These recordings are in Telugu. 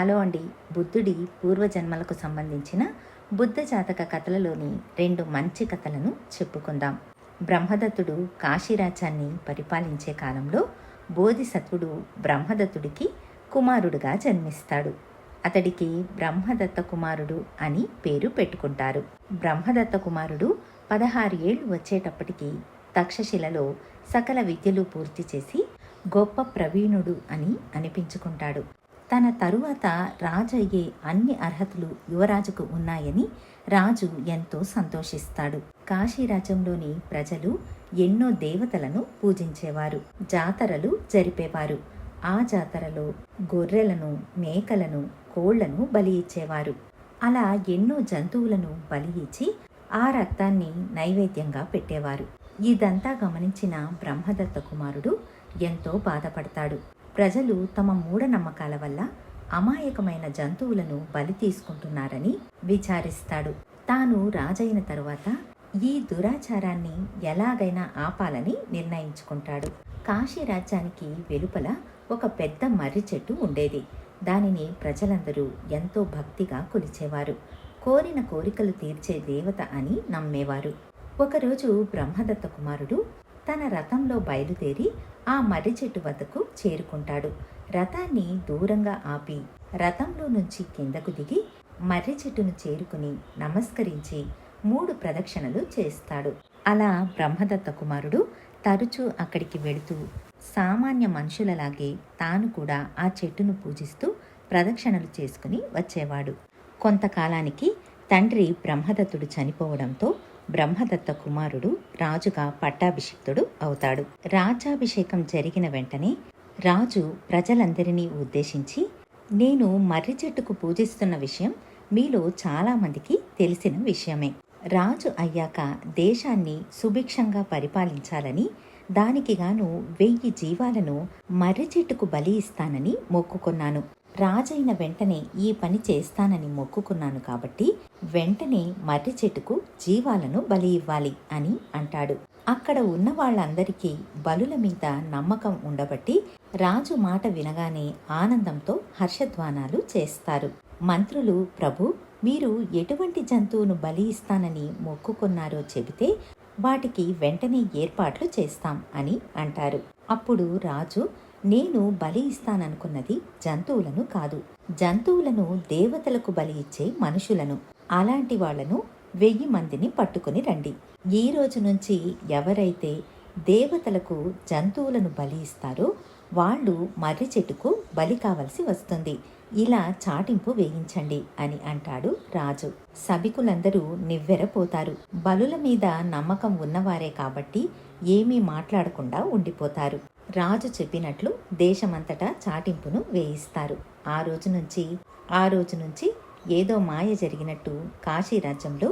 హలో అండి. బుద్ధుడి పూర్వజన్మలకు సంబంధించిన బుద్ధ జాతక కథలలోని రెండు మంచి కథలను చెప్పుకుందాం. బ్రహ్మదత్తుడు కాశీరాజ్యాన్ని పరిపాలించే కాలంలో బోధిసత్వుడు బ్రహ్మదత్తుడికి కుమారుడుగా జన్మిస్తాడు. అతడికి బ్రహ్మదత్త కుమారుడు అని పేరు పెట్టుకుంటారు. బ్రహ్మదత్త కుమారుడు పదహారు ఏళ్ళు వచ్చేటప్పటికి తక్షశిలలో సకల విద్యలు పూర్తి చేసి గొప్ప ప్రవీణుడు అని అనిపించుకుంటాడు. తన తరువాత రాజయ్యే అన్ని అర్హతలు యువరాజుకు ఉన్నాయని రాజు ఎంతో సంతోషిస్తాడు. కాశీరాజ్యంలోని ప్రజలు ఎన్నో దేవతలను పూజించేవారు జాతరలు జరిపేవారు. ఆ జాతరలో గొర్రెలను మేకలను కోళ్ళను బలి ఇచ్చేవారు. అలా ఎన్నో జంతువులను బలి ఇచ్చి ఆ రక్తాన్ని నైవేద్యంగా పెట్టేవారు. ఇదంతా గమనించిన బ్రహ్మదత్త కుమారుడు ఎంతో బాధపడతాడు. ప్రజలు తమ మూఢనమ్మకాల వల్ల అమాయకమైన జంతువులను బలి తీసుకుంటున్నారని విచారిస్తాడు. తాను రాజైన తరువాత ఈ దురాచారాన్ని ఎలాగైనా ఆపాలని నిర్ణయించుకుంటాడు. కాశీ రాజ్యానికి వెలుపల ఒక పెద్ద మర్రి చెట్టు ఉండేది. దానిని ప్రజలందరూ ఎంతో భక్తిగా కొలిచేవారు. కోరిన కోరికలు తీర్చే దేవత అని నమ్మేవారు. ఒకరోజు బ్రహ్మదత్త కుమారుడు తన రథంలో బయలుదేరి ఆ మర్రి చెట్టు వద్దకు చేరుకుంటాడు. రథాన్ని దూరంగా ఆపి రథంలో నుంచి కిందకు దిగి మర్రి చెట్టును చేరుకుని నమస్కరించి మూడు ప్రదక్షిణలు చేస్తాడు. అలా బ్రహ్మదత్త కుమారుడు తరచూ అక్కడికి వెళుతూ సామాన్య మనుషులలాగే తాను కూడా ఆ చెట్టును పూజిస్తూ ప్రదక్షిణలు చేసుకుని వచ్చేవాడు. కొంతకాలానికి తండ్రి బ్రహ్మదత్తుడు చనిపోవడంతో బ్రహ్మదత్త కుమారుడు రాజుగా పట్టాభిషిక్తుడు అవుతాడు. రాజాభిషేకం జరిగిన వెంటనే రాజు ప్రజలందరినీ ఉద్దేశించి నేను మర్రి చెట్టుకు పూజిస్తున్న విషయం మీలో చాలామందికి తెలిసిన విషయమే. రాజు అయ్యాక దేశాన్ని సుభిక్షంగా పరిపాలించాలని దానికి గాను వెయ్యి జీవాలను మర్రి చెట్టుకు బలి ఇస్తానని మొక్కుకున్నాను. రాజైన వెంటనే ఈ పని చేస్తానని మొక్కుకున్నాను కాబట్టి వెంటనే మర్రి చెట్టుకు జీవాలను బలి ఇవ్వాలి అని అంటాడు. అక్కడ ఉన్న వాళ్ళందరికీ బలుల మీద నమ్మకం ఉండబట్టి రాజు మాట వినగానే ఆనందంతో హర్షధ్వానాలు చేస్తారు. మంత్రులు ప్రభు మీరు ఎటువంటి జంతువును బలి ఇస్తానని మొక్కుకున్నారో చెబితే వాటికి వెంటనే ఏర్పాట్లు చేస్తాం అని అంటారు. అప్పుడు రాజు నేను బలి ఇస్తాననుకున్నది జంతువులను కాదు. జంతువులను దేవతలకు బలి ఇచ్చే మనుషులను. అలాంటి వాళ్ళను వెయ్యి మందిని పట్టుకుని రండి. ఈ రోజు నుంచి ఎవరైతే దేవతలకు జంతువులను బలి ఇస్తారో వాళ్ళు మర్రి చెట్టుకు బలి కావలసి వస్తుంది. ఇలా చాటింపు వేయించండి అని అంటాడు రాజు. సభికులందరూ నివ్వెరపోతారు. బలుల మీద నమ్మకం ఉన్నవారే కాబట్టి ఏమీ మాట్లాడకుండా ఉండిపోతారు. రాజు చెప్పినట్లు దేశమంతటా చాటింపును వేయిస్తారు. ఆ రోజు నుంచి ఆ రోజు నుంచి ఏదో మాయ జరిగినట్టు కాశీ రాజ్యంలో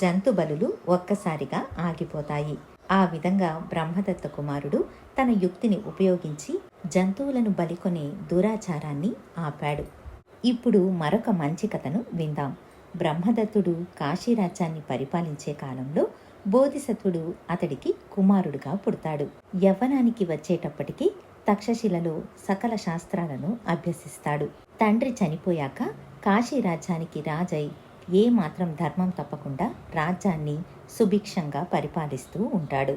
జంతు బలులు ఒక్కసారిగా ఆగిపోతాయి. ఆ విధంగా బ్రహ్మదత్త కుమారుడు తన యుక్తిని ఉపయోగించి జంతువులను బలికొనే దురాచారాన్ని ఆపాడు. ఇప్పుడు మరొక మంచి కథను విందాం. బ్రహ్మదత్తుడు కాశీరాజ్యాన్ని పరిపాలించే కాలంలో బోధిసత్వుడు అతడికి కుమారుడుగా పుడతాడు. యవ్వనానికి వచ్చేటప్పటికి తక్షశిలలో సకల శాస్త్రాలను అభ్యసిస్తాడు. తండ్రి చనిపోయాక కాశీ రాజ్యానికి రాజై ఏ మాత్రం ధర్మం తప్పకుండా రాజ్యాన్ని సుభిక్షంగా పరిపాలిస్తూ ఉంటాడు.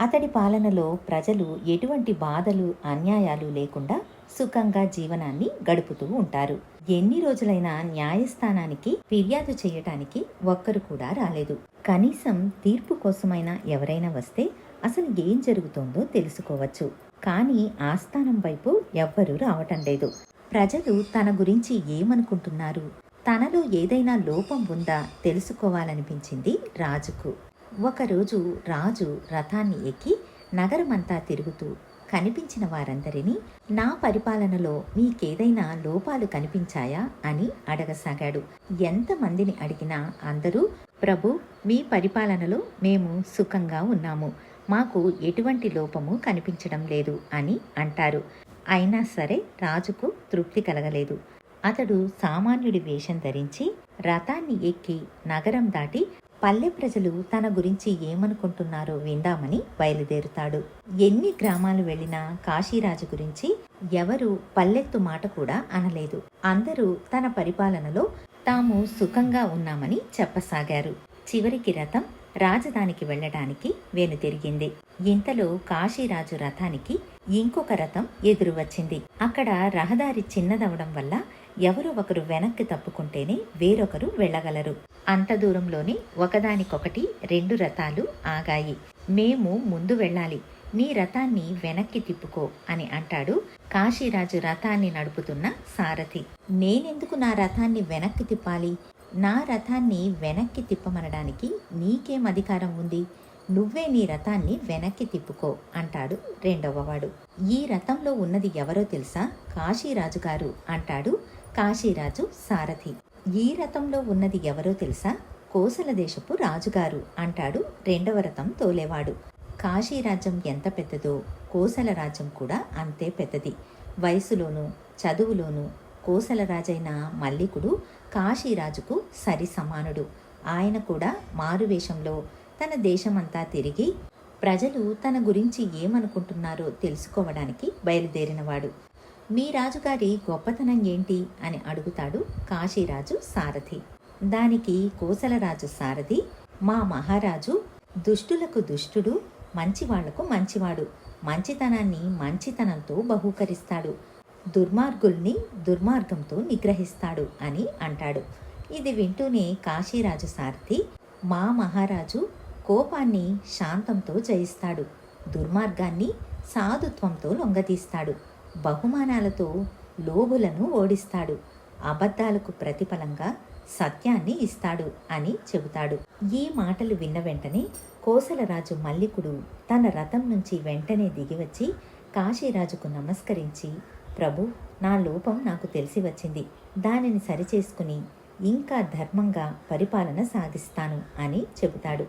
అతడి పాలనలో ప్రజలు ఎటువంటి బాధలు అన్యాయాలు లేకుండా సుఖంగా జీవనాన్ని గడుపుతూ ఉంటారు. ఎన్ని రోజులైనా న్యాయస్థానానికి ఫిర్యాదు చేయటానికి ఒక్కరు కూడా రాలేదు. కనీసం తీర్పు కోసమైనా ఎవరైనా వస్తే అసలు ఏం జరుగుతోందో తెలుసుకోవచ్చు. కానీ ఆస్థానం వైపు ఎవ్వరూ రావటం లేదు. ప్రజలు తన గురించి ఏమనుకుంటున్నారు? తనలో ఏదైనా లోపం ఉందా? తెలుసుకోవాలనిపించింది రాజుకు. ఒకరోజు రాజు రథాన్ని ఎక్కి నగరమంతా తిరుగుతూ కనిపించిన వారందరినీ నా పరిపాలనలో మీకేదైనా లోపాలు కనిపించాయా? అని అడగసాగాడు. ఎంతమందిని అడిగినా అందరూ ప్రభు మీ పరిపాలనలో మేము సుఖంగా ఉన్నాము. మాకు ఎటువంటి లోపము కనిపించడం లేదు అని అంటారు. అయినా సరే రాజుకు తృప్తి కలగలేదు. అతడు సామాన్యుడి వేషం ధరించి రథాన్ని ఎక్కి నగరం దాటి పల్లె ప్రజలు తన గురించి ఏమనుకుంటున్నారో విందామని బయలుదేరుతాడు. ఎన్ని గ్రామాలు వెళ్ళినా కాశీరాజు గురించి ఎవరు పల్లెత్తు మాట కూడా అనలేదు. అందరూ తన పరిపాలనలో తాము సుఖంగా ఉన్నామని చెప్పసాగారు. చివరికి రథం రాజధానికి వెళ్ళడానికి వెనుతిరిగింది ఇంతలో కాశీరాజు రథానికి ఇంకొక రథం ఎదురు వచ్చింది అక్కడ రహదారి చిన్నదవడం వల్ల ఎవరో ఒకరు వెనక్కి తప్పుకుంటేనే వేరొకరు వెళ్ళగలరు. అంత దూరంలోనే ఒకదానికొకటి రెండు రథాలు ఆగాయి. మేము ముందు వెళ్ళాలి. నీ రథాన్ని వెనక్కి తిప్పుకో అని అంటాడు కాశీరాజు రథాన్ని నడుపుతున్న సారథి. నేనెందుకు నా రథాన్ని వెనక్కి తిప్పాలి? నా రథాన్ని వెనక్కి తిప్పమనడానికి నీకేం అధికారం ఉంది? నువ్వే నీ రథాన్ని వెనక్కి తిప్పుకో అంటాడు రెండవవాడు. ఈ రథంలో ఉన్నది ఎవరో తెలుసా? కాశీరాజు గారు అంటాడు కాశీరాజు సారథి. ఈ రథంలో ఉన్నది ఎవరో తెలుసా? కోసల దేశపు రాజుగారు అంటాడు రెండవ రథం తోలేవాడు. కాశీరాజ్యం ఎంత పెద్దదో కోసల రాజ్యం కూడా అంతే పెద్దది. వయసులోనూ చదువులోనూ కోసల రాజైన మల్లికుడు కాశీరాజుకు సరి సమానుడు ఆయన కూడా మారువేషంలో తన దేశమంతా తిరిగి ప్రజలు తన గురించి ఏమనుకుంటున్నారో తెలుసుకోవడానికి బయలుదేరినవాడు. మీ రాజుగారి గొప్పతనం ఏంటి అని అడుగుతాడు కాశీరాజు సారథి. దానికి కోసలరాజు సారథి మా మహారాజు దుష్టులకు దుష్టుడు మంచివాళ్ళకు మంచివాడు. మంచితనాన్ని మంచితనంతో బహూకరిస్తాడు. దుర్మార్గుల్ని దుర్మార్గంతో నిగ్రహిస్తాడు అని అంటాడు. ఇది వింటూనే కాశీరాజు సారథి మా మహారాజు కోపాన్ని శాంతంతో జయిస్తాడు. దుర్మార్గాన్ని సాధుత్వంతో లొంగదీస్తాడు. బహుమానాలతో లోబులను ఓడిస్తాడు. అబద్ధాలకు ప్రతిఫలంగా సత్యాన్ని ఇస్తాడు అని చెబుతాడు. ఈ మాటలు విన్న వెంటనే కోసలరాజు మల్లికుడు తన రథం నుంచి వెంటనే దిగివచ్చి కాశీరాజుకు నమస్కరించి ప్రభు నా లోపం నాకు తెలిసి వచ్చింది. దానిని సరిచేసుకుని ఇంకా ధర్మంగా పరిపాలన సాగిస్తాను అని చెబుతాడు.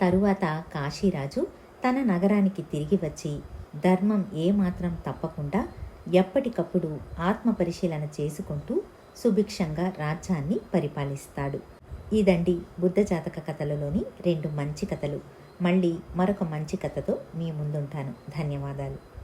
తరువాత కాశీరాజు తన నగరానికి తిరిగి వచ్చి ధర్మం ఏమాత్రం తప్పకుండా ఎప్పటికప్పుడు ఆత్మ పరిశీలన చేసుకుంటూ సుభిక్షంగా రాజ్యాన్ని పరిపాలిస్తాడు. ఇదండి బుద్ధ జాతక కథలలోని రెండు మంచి కథలు. మళ్ళీ మరొక మంచి కథతో మీ ముందుంటాను. ధన్యవాదాలు.